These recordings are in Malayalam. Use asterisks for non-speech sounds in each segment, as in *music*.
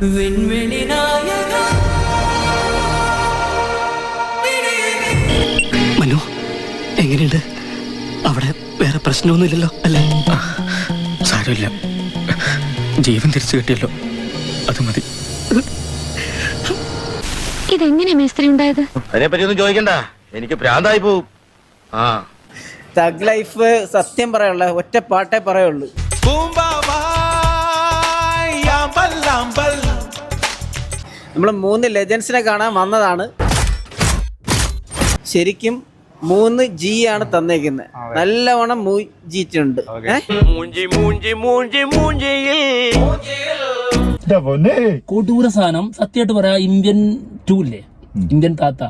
വിൺവെളി നായക മനു എങ്ങനെയുണ്ട്? അവിടെ വേറെ പ്രശ്നമൊന്നുമില്ലല്ലോ അല്ലേ? സാരമില്ല. ജീവൻ തിരിച്ചു കിട്ടിയല്ലോ. അത് മതി. ഇതെങ്ങനെ മേസ്ത്രി ഉണ്ടായത്? അതിനെപ്പറ്റി ഒന്നും ചോദിക്കണ്ട. എനിക്ക് ഭ്രാന്തായി പോവും. ആ. തഗ് ലൈഫ് സത്യം പറയാനുള്ള ഒറ്റ പാട്ടേ പറയുള്ളൂ. നമ്മൾ മൂന്ന് ലെജൻസിനെ കാണാൻ വന്നതാണ്. ശരിക്കും മൂന്ന് ജി ആണ് തന്നേക്കുന്നത് നല്ലവണ്ണം മൂജിയിട്ടുണ്ട് ഏഹ് മൂഞ്ചി മൂഞ്ചി മൂഞ്ചി മൂഞ്ചിയിൽ. കൊടൂര സാധനം. സത്യമായിട്ട് പറയാ ഇന്ത്യൻ ടൂ ഇല്ലേ? ഇന്ത്യൻ താത്ത.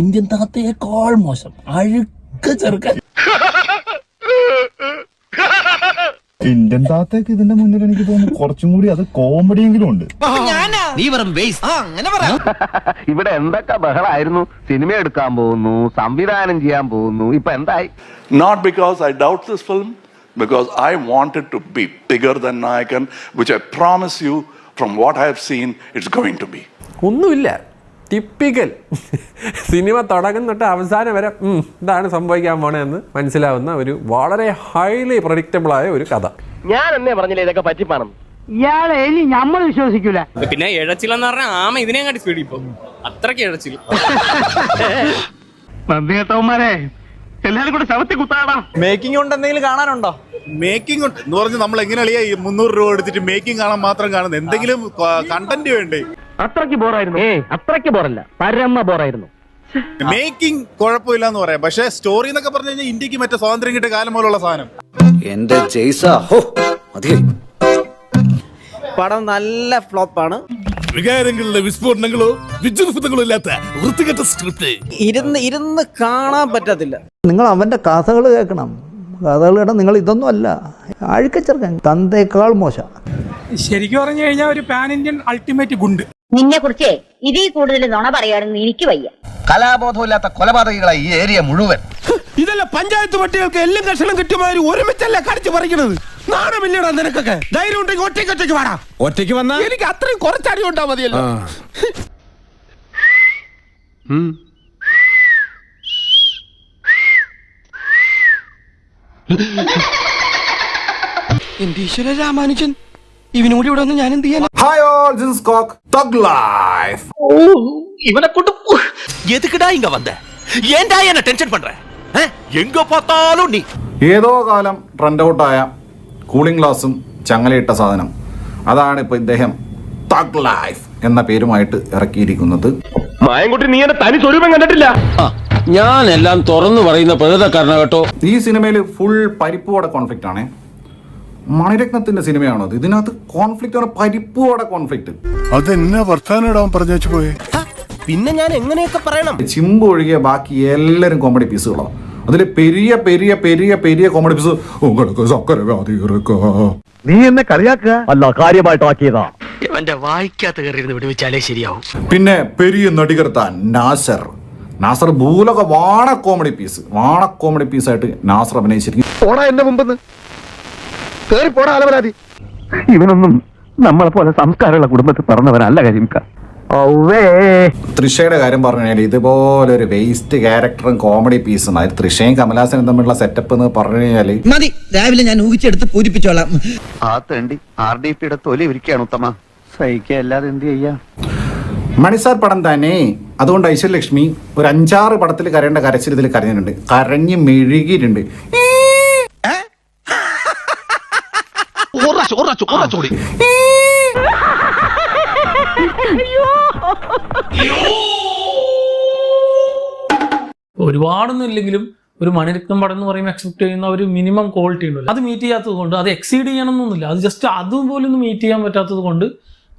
ഇന്ത്യൻ താത്തയേക്കാൾ മോശം. അഴുക്ക ചെറുക്കൻ. ഇന്ത്യൻ താത്തേക്ക് ഇതിന്റെ മുന്നിൽ എനിക്ക് തോന്നുന്നു കുറച്ചും കൂടി അത് കോമഡിയെങ്കിലും ഉണ്ട്. നീ വെറും വേസ്റ്റ് *laughs* ഇവിടെ എന്തൊക്കെ ബഹളായിരുന്നു? സിനിമ എടുക്കാൻ പോകുന്നു സംവിധാനം ചെയ്യാൻ പോകുന്നു ഇപ്പൊ എന്തായി? Not because I doubt this film, because I wanted to be bigger than Nayakan, which I promise you, from what I have seen, it's going to be. ഒന്നുമില്ല. ടിപ്പിക്കൽ സിനിമ തുടങ്ങും തൊട്ട് അവസാനം വരെ ഉം, ഇതാണ് സംഭവിക്കാൻ എന്ന് മനസ്സിലാവുന്ന ഒരു വളരെ ഹൈലി പ്രഡിക്റ്റബിളായ ഒരു കഥ. ഞാൻ എന്നെ പറഞ്ഞില്ല ഇതൊക്കെ പറ്റിപ്പാണെന്ന്? ഇയാളെ ഇനി നമ്മൾ വിശ്വസിക്കൂല. പിന്നെ ഇഴച്ചിലെന്ന് പറഞ്ഞാൽ ആമ ഇതിനെ കാട്ടി സ്പീഡിൽ ഇപ്പൊ. അത്രയ്ക്ക് ഇഴച്ചിൽ *laughs* നന്ദി കേട്ടവന്മാരെ എല്ലാരും കൂടെ ശവത്തി കുത്താടാ. മേക്കിംഗ് കൊണ്ട് എന്തെങ്കിലും കാണാനുണ്ടോ? മേക്കിംഗ് ഉണ്ട്. എന്ന് പറഞ്ഞ് നമ്മൾ എങ്ങനെയാ ഈ മുന്നൂറ് രൂപ എടുത്തിട്ട് മേക്കിംഗ് കാണാൻ മാത്രം കാണുന്നത് എന്തെങ്കിലും കണ്ടന്റ് വേണ്ടേ? അത്രയ്ക്ക് ബോറായിരുന്നു ഏ അത്രയ്ക്ക് ബോറല്ല പരമ ബോറായിരുന്നു മേക്കിംഗ് കുഴപ്പമില്ല എന്ന് പറയാം. പക്ഷെ സ്റ്റോറി എന്നൊക്കെ പറഞ്ഞു കഴിഞ്ഞാൽ ഇന്ത്യയ്ക്ക് മറ്റേ സ്വാതന്ത്ര്യം കിട്ടിയ കാലം പോലുള്ള സാധനം. എന്റെ ജയ്സ. ഹോ പടം നല്ല ഫ്ലോപ്പാണ്. വികാരങ്ങളുടെ വിസ്ഫോടനങ്ങളോ വിജൃംഭങ്ങളോ ഇല്ലാത്ത വൃത്തികെട്ട സ്ക്രിപ്റ്റ് ഇരുന്ന് ഇരുന്ന് കാണാൻ പറ്റത്തില്ല. നിങ്ങൾ അവന്റെ കഥകൾ കേൾക്കണം. കഥകൾ കേട്ടാൽ നിങ്ങൾ ഇതൊന്നും അല്ല. അഴുക്കച്ചെറുക്കൻ തന്തേക്കാൾ മോശം. ശരിക്കും പറഞ്ഞു കഴിഞ്ഞാൽ ഒരു പാൻ ഇന്ത്യൻ അൾട്ടിമേറ്റ് ഗുണ്ട്. നിന്നെ കുറിച്ച് ഇതിൽ കൂടുതൽ നുണ പറയാനൊന്നും എനിക്ക് വയ്യ. കലാബോധമില്ലാത്ത കൊലപാതകികളായി ഈ ഏരിയ മുഴുവൻ. ഇതല്ല പഞ്ചായത്ത് പട്ടികൾക്ക് എല്ലാം കഷണം കിട്ടുമാതിരി ഒരുമിച്ചല്ല കടിച്ചു പറിക്കണത്? നാണമില്ലടാ നിനക്കൊക്കെ. ധൈര്യം ഉണ്ടെങ്കിൽ ഒറ്റയ്ക്ക് ഒറ്റയ്ക്ക് വാടാ. ഒറ്റയ്ക്ക് വന്നാ? എനിക്ക് അത്രയും കുറച്ചടി ഉണ്ടാ മതിയല്ലോ. എന്റെ ഈശ്വര രാമാനുജൻ ഇവനോട് ഇവിടെ വന്ന് ഞാൻ എന്ത് ചെയ്യാൻ hi All this cock thug life இவனை கொண்டு போ- எதுக்குடா இங்க வந்த ஏன்டா என்ன டென்ஷன் பண்ற ஆ? எங்க பார்த்தாலும் நீ ഏതോ കാലം ട്രെൻഡ് ഔട്ടായ കൂളിംഗ് ഗ്ലാസും ചങ്ങലയിട്ട സാധനം അതാണ് ഇപ്പൊ ഇദ്ദേഹം തഗ് ലൈഫ് എന്ന പേരുമായിട്ട് ഇറക്കിയിരിക്കുന്നത് മായൻകുട്ടി നീ എന്റെ തനി സ്വരൂപം കണ്ടിട്ടില്ല ഞാൻ എല്ലാം തുറന്നു പറയുന്ന പ്രകൃതക്കാരന കേട്ടോ ഈ സിനിമയിൽ ഫുൾ പരിപ്പുവട കോൺഫ്ലിക്റ്റ് ആണ് മണിരത്നത്തിന്റെ സിനിമയാണോ ഇതിനകത്ത് കോൺഫ്ലിക്റ്റ് ആണ് പരിപ്പോടെ കോൺഫ്ലിക്റ്റ് അതെന്നെ വർത്താനം പറഞ്ഞു പോയി? പിന്നെ ഞാൻ എങ്ങനെയൊക്കെ പറയണം? ചിമ്പ് ഒഴികെ ബാക്കി എല്ലാരും കോമഡി പീസുകളാണ് അതിൽ പെരിയ പെരിയ പെരിയ പെരിയ കോമഡി പീസ് നീ എന്നെ കളിയാക്കുക? അല്ല കാര്യമായിട്ട് ഇവന്റെ ശരിയാവും. പിന്നെ പെരിയ നടികർ താൻ നാസർ. നാസർ ഭൂലക വാണ കോമഡി പീസ് വാണ കോമഡി പീസായിട്ട് നാസർ അഭിനയിച്ചിരിക്കും ഓടാ കേറി പോടാ അലപരാതി ഇവനൊന്നും നമ്മളെ പോലെ സംസ്കാരമുള്ള കുടുംബത്തിൽ പറഞ്ഞവനല്ല കരിമിക്ക ത്രിഷയുടെ തൃഷയുടെ കാര്യം പറഞ്ഞു കഴിഞ്ഞാൽ ഇതുപോലെ ഒരു വേസ്റ്റ് ക്യാരക്ടറും കോമഡി പീസും അതായത് തൃഷയും കമലാസനും തമ്മിലുള്ള സെറ്റപ്പ് എന്ന് പറഞ്ഞു കഴിഞ്ഞാൽ മതി. രാവിലെ ഞാൻ ഊഹിച്ചെടുത്ത് പൂരിപ്പിച്ചോളാം. ആ തേണ്ടി. ആർ ഡി പിയുടെ തൊലി ഇരിക്കുകയാണ് ഉത്തമ. സഹിക്കല്ലാതെ എന്ത് ചെയ്യാ? മണിസാർ പടം തന്നെ. അതുകൊണ്ട് ഐശ്വര്യലക്ഷ്മി ഒരു അഞ്ചാറ് പടത്തിൽ കരയേണ്ട കരച്ചിൽ ഇതിൽ കരഞ്ഞിട്ടുണ്ട്. കരഞ്ഞ് മെഴുകിയിട്ടുണ്ട്. ഒരുപാടൊന്നും ഇല്ലെങ്കിലും ഒരു മണിരത്നം പടം എന്ന് പറയുമ്പോൾ എക്സെപ്റ്റ് ചെയ്യുന്ന ഒരു മിനിമം ക്വാളിറ്റി ഉണ്ടല്ലോ. അത് മീറ്റ് ചെയ്യാത്തത് കൊണ്ട് അത് എക്സീഡ് ചെയ്യണമെന്നൊന്നുമില്ല. അത് ജസ്റ്റ് അതുപോലും ഒന്ന് മീറ്റ് ചെയ്യാൻ പറ്റാത്തത് കൊണ്ട്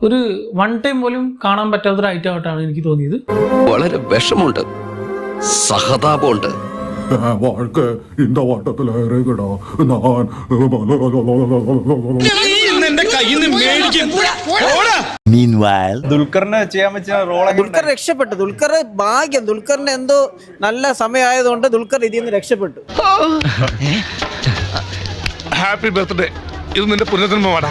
ഒരു വൺ ടൈം പോലും കാണാൻ പറ്റാത്തൊരു ഐറ്റം ആയിട്ടാണ് എനിക്ക് തോന്നിയത്. വളരെ വിഷമുണ്ട് സഹതാപമുണ്ട്. வாழ்க்கை இந்த வாட்டத்தில் இறங்குடா நான் ദുൽഖറിന് ചെയ്യാൻ പറ്റിയ റോൾ ദുൽഖർ രക്ഷപ്പെട്ടു ദുൽഖർ ഭാഗ്യം ദുൽഖറിന് എന്തോ നല്ല സമയമായതുകൊണ്ട് ദുൽഖർ ഇതിൽ നിന്ന് രക്ഷപ്പെട്ടു ഹാപ്പി ബർത്ത്ഡേ ഇത് നിന്റെ പുനർജന്മമാടാ